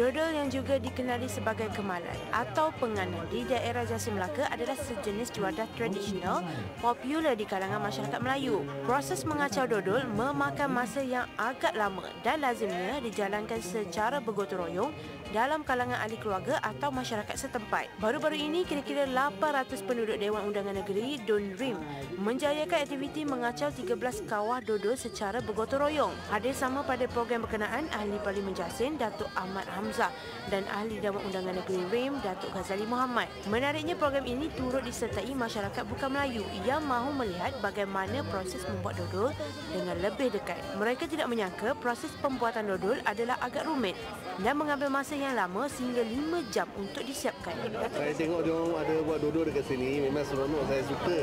Dodol yang juga dikenali sebagai kemalan atau penganan di daerah Jasir Melaka adalah sejenis juadah tradisional popular di kalangan masyarakat Melayu. Proses mengacau dodol memakan masa yang agak lama dan lazimnya dijalankan secara bergotong royong dalam kalangan ahli keluarga atau masyarakat setempat. Baru-baru ini, kira-kira 800 penduduk Dewan Undangan Negeri Dun Rim menjayakan aktiviti mengacau 13 kawah dodol secara bergotong royong. Hadir sama pada program berkenaan Ahli Parlimen Jasin, Datuk Ahmad Hamzah dan Ahli Dewan Undangan Negeri Rim, Datuk Ghazali Muhammad. Menariknya, program ini turut disertai masyarakat bukan Melayu yang mahu melihat bagaimana proses membuat dodol dengan lebih dekat. Mereka tidak menyangka proses pembuatan dodol adalah agak rumit dan mengambil masa yang lama sehingga 5 jam untuk disiapkan. Saya tengok dia orang ada buat dodol dekat sini memang seronok saya suka.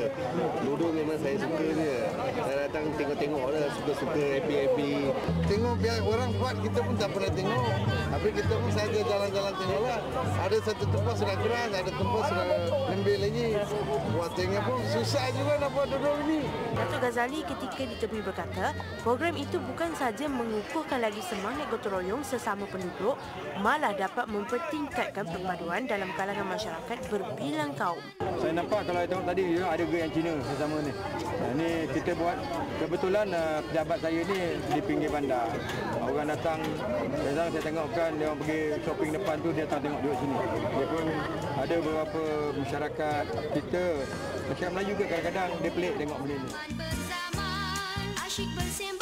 Dodol memang saya suka dia. Saya datang tengok-tengok lah suka-suka happy-happy. Biar orang buat kita pun tak pernah tengok. Tapi kita pun saja jalan-jalan tengok lah. Ada satu tempat sudah keras, ada tempat sudah lembik lagi. Buat tengok pun susah juga nak buat dodol ini. Datuk Ghazali ketika ditemui berkata, program itu bukan saja mengukuhkan lagi semangat gotong royong sesama penduduk, malah dapat mempertingkatkan perpaduan dalam kalangan masyarakat berbilang kaum. Saya nampak kalau tengok tadi ya, ada geng yang Cina sesama ni. Nah, ni kita buat kebetulan uh, pejabat saya ni di pinggir bandar. Orang datang, saya, saya tengokkan dia orang pergi shopping depan tu dia datang tengok duduk sini. Dia pun ada beberapa masyarakat kita Masyarakat Melayu juga kadang-kadang dia pelik tengok benda ni. Asyik bersih